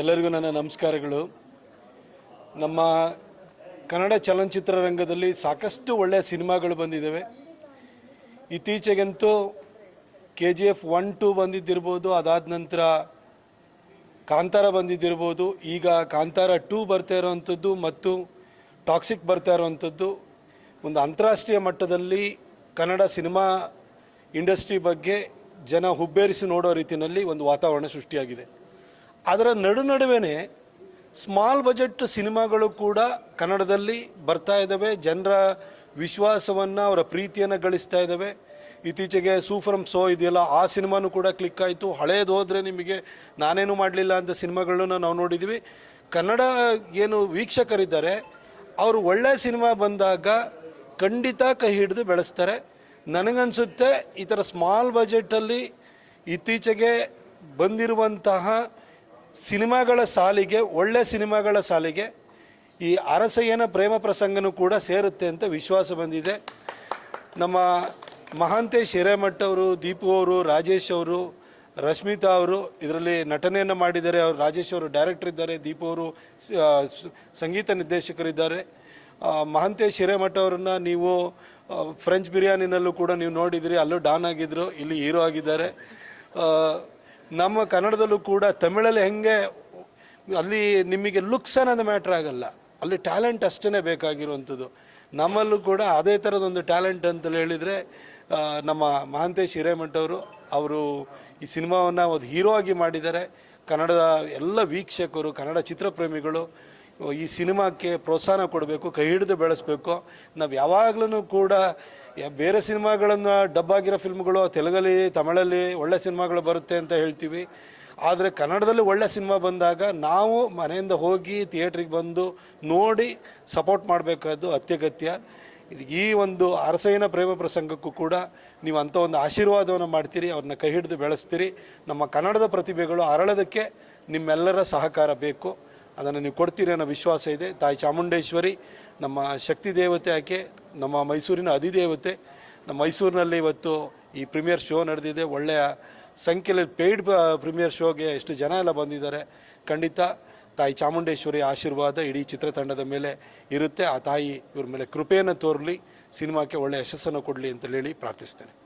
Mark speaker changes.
Speaker 1: ಎಲ್ಲರಿಗೂ ನನ್ನ ನಮಸ್ಕಾರಗಳು. ನಮ್ಮ ಕನ್ನಡ ಚಲನಚಿತ್ರರಂಗದಲ್ಲಿ ಸಾಕಷ್ಟು ಒಳ್ಳೆಯ ಸಿನಿಮಾಗಳು ಬಂದಿದ್ದಾವೆ. ಇತ್ತೀಚೆಗಂತೂ K G F one two ಬಂದಿದ್ದಿರ್ಬೋದು, ಅದಾದ ನಂತರ ಕಾಂತಾರ ಬಂದಿದ್ದಿರ್ಬೋದು, ಈಗ ಕಾಂತಾರ ಟೂ ಬರ್ತಾ ಇರೋವಂಥದ್ದು ಮತ್ತು ಟಾಕ್ಸಿಕ್ ಬರ್ತಾ ಇರೋವಂಥದ್ದು ಒಂದು ಅಂತಾರಾಷ್ಟ್ರೀಯ ಮಟ್ಟದಲ್ಲಿ ಕನ್ನಡ ಸಿನಿಮಾ ಇಂಡಸ್ಟ್ರಿ ಬಗ್ಗೆ ಜನ ಹುಬ್ಬೇರಿಸಿ ನೋಡೋ ರೀತಿಯಲ್ಲಿ ಒಂದು ವಾತಾವರಣ ಸೃಷ್ಟಿಯಾಗಿದೆ. ಅದರ ನಡು ನಡುವೆನೇ ಸ್ಮಾಲ್ ಬಜೆಟ್ ಸಿನಿಮಾಗಳು ಕೂಡ ಕನ್ನಡದಲ್ಲಿ ಬರ್ತಾ ಇದ್ದಾವೆ ಜನರ ವಿಶ್ವಾಸವನ್ನು, ಅವರ ಪ್ರೀತಿಯನ್ನು ಗಳಿಸ್ತಾ ಇದ್ದಾವೆ ಇತ್ತೀಚೆಗೆ ಸೂಫ್ರಮ್ ಸೋ ಇದೆಯಲ್ಲ, ಆ ಸಿನಿಮಾನು ಕೂಡ ಕ್ಲಿಕ್ ಆಯಿತು. ಹಳೇದು ಹೋದರೆ ನಿಮಗೆ ನಾನೇನು ಮಾಡಲಿಲ್ಲ ಅಂತ ಸಿನಿಮಾಗಳನ್ನ ನಾವು ನೋಡಿದ್ದೀವಿ ಕನ್ನಡ ಏನು ವೀಕ್ಷಕರಿದ್ದಾರೆ, ಅವರು ಒಳ್ಳೆಯ ಸಿನಿಮಾ ಬಂದಾಗ ಖಂಡಿತ ಕೈ ಹಿಡಿದು ಬೆಳೆಸ್ತಾರೆ. ನನಗನ್ಸುತ್ತೆ ಈ ಥರ ಸ್ಮಾಲ್ ಬಜೆಟಲ್ಲಿ ಇತ್ತೀಚೆಗೆ ಬಂದಿರುವಂತಹ ಸಿನಿಮಾಗಳ ಸಾಲಿಗೆ, ಒಳ್ಳೆ ಸಿನಿಮಾಗಳ ಸಾಲಿಗೆ ಈ ಅರಸಯ್ಯನ ಪ್ರೇಮ ಪ್ರಸಂಗನೂ ಕೂಡ ಸೇರುತ್ತೆ ಅಂತ ವಿಶ್ವಾಸ ಬಂದಿದೆ. ನಮ್ಮ ಮಹಾಂತೇಶ್ ಹಿರೇಮಠ ಅವರು, ದೀಪು ಅವರು, ರಾಜೇಶ್ ಅವರು, ರಶ್ಮಿತಾ ಅವರು ಇದರಲ್ಲಿ ನಟನೆಯನ್ನು ಮಾಡಿದ್ದಾರೆ. ಅವರು ರಾಜೇಶ್ ಅವರು ಡೈರೆಕ್ಟರ್ ಇದ್ದಾರೆ, ದೀಪು ಅವರು ಸಂಗೀತ ನಿರ್ದೇಶಕರಿದ್ದಾರೆ. ಮಹಾಂತೇಶ್ ಹಿರೇಮಠ ಅವ್ರನ್ನ ನೀವು ಫ್ರೆಂಚ್ ಬಿರಿಯಾನಿನಲ್ಲೂ ಕೂಡ ನೀವು ನೋಡಿದಿರಿ. ಅಲ್ಲೂ ಡಾನ್ ಆಗಿದ್ದರು ಇಲ್ಲಿ ಹೀರೋ ಆಗಿದ್ದಾರೆ. ನಮ್ಮ ಕನ್ನಡದಲ್ಲೂ ಕೂಡ ತಮಿಳಲ್ಲಿ ಹೆಂಗೆ ಅಲ್ಲಿ ನಿಮಗೆ ಲುಕ್ಸ್ ಅನ್ನೋದು ಮ್ಯಾಟ್ರ್ ಆಗಲ್ಲ. ಅಲ್ಲಿ ಟ್ಯಾಲೆಂಟ್ ಅಷ್ಟೇ ಬೇಕಾಗಿರುವಂಥದ್ದು. ನಮ್ಮಲ್ಲೂ ಕೂಡ ಅದೇ ಥರದೊಂದು ಟ್ಯಾಲೆಂಟ್ ಅಂತ ಹೇಳಿದರೆ ನಮ್ಮ ಮಹಾಂತೇಶ್ ಹಿರೇಮಠ ಅವರು ಅವರು ಈ ಸಿನಿಮಾವನ್ನು ಒಂದು ಹೀರೋ ಆಗಿ ಮಾಡಿದ್ದಾರೆ. ಕನ್ನಡದ ಎಲ್ಲ ವೀಕ್ಷಕರು, ಕನ್ನಡ ಚಿತ್ರಪ್ರೇಮಿಗಳು ಈ ಸಿನಿಮಾಕ್ಕೆ ಪ್ರೋತ್ಸಾಹ ಕೊಡಬೇಕು, ಕೈ ಹಿಡಿದು ಬೆಳೆಸಬೇಕು. ನಾವು ಯಾವಾಗಲೂ ಕೂಡ ಬೇರೆ ಸಿನಿಮಾಗಳನ್ನು ಡಬ್ಬಾಗಿರೋ ಫಿಲ್ಮ್ಗಳು, ತೆಲುಗಲ್ಲಿ, ತಮಿಳಲ್ಲಿ ಒಳ್ಳೆ ಸಿನಿಮಾಗಳು ಬರುತ್ತೆ ಅಂತ ಹೇಳ್ತೀವಿ. ಆದರೆ ಕನ್ನಡದಲ್ಲಿ ಒಳ್ಳೆ ಸಿನಿಮಾ ಬಂದಾಗ ನಾವು ಮನೆಯಿಂದ ಹೋಗಿ ಥಿಯೇಟ್ರಿಗೆ ಬಂದು ನೋಡಿ ಸಪೋರ್ಟ್ ಮಾಡಬೇಕಾದ್ದು ಅತ್ಯಗತ್ಯ. ಈ ಒಂದು ಅರಸೈನ ಪ್ರೇಮ ಪ್ರಸಂಗಕ್ಕೂ ಕೂಡ ನೀವು ಅಂಥ ಒಂದು ಆಶೀರ್ವಾದವನ್ನು ಮಾಡ್ತೀರಿ, ಅವ್ರನ್ನ ಕೈ ಹಿಡಿದು ಬೆಳೆಸ್ತೀರಿ. ನಮ್ಮ ಕನ್ನಡದ ಪ್ರತಿಭೆಗಳು ಅರಳೋದಕ್ಕೆ ನಿಮ್ಮೆಲ್ಲರ ಸಹಕಾರ ಬೇಕು. ಅದನ್ನು ನೀವು ಕೊಡ್ತೀರಿ ಅನ್ನೋ ವಿಶ್ವಾಸ ಇದೆ. ತಾಯಿ ಚಾಮುಂಡೇಶ್ವರಿ, ನಮ್ಮ ಶಕ್ತಿ ದೇವತೆ ಆಕೆ, ನಮ್ಮ ಮೈಸೂರಿನ ಅಧಿದೇವತೆ. ನಮ್ಮ ಮೈಸೂರಿನಲ್ಲಿ ಇವತ್ತು ಈ ಪ್ರೀಮಿಯರ್ ಶೋ ನಡೆದಿದೆ. ಒಳ್ಳೆಯ ಸಂಖ್ಯೆಯಲ್ಲಿ ಪೇಯ್ಡ್ ಪ್ರೀಮಿಯರ್ ಶೋಗೆ ಎಷ್ಟು ಜನ ಎಲ್ಲ ಬಂದಿದ್ದಾರೆ. ಖಂಡಿತ ತಾಯಿ ಚಾಮುಂಡೇಶ್ವರಿ ಆಶೀರ್ವಾದ ಇಡೀ ಚಿತ್ರತಂಡದ ಮೇಲೆ ಇರುತ್ತೆ. ಆ ತಾಯಿ ಇವ್ರ ಮೇಲೆ ಕೃಪೆಯನ್ನು ತೋರಲಿ, ಸಿನಿಮಾಕ್ಕೆ ಒಳ್ಳೆಯ ಯಶಸ್ಸನ್ನು ಕೊಡಲಿ ಅಂತ ಹೇಳಿ ಪ್ರಾರ್ಥಿಸ್ತೇನೆ.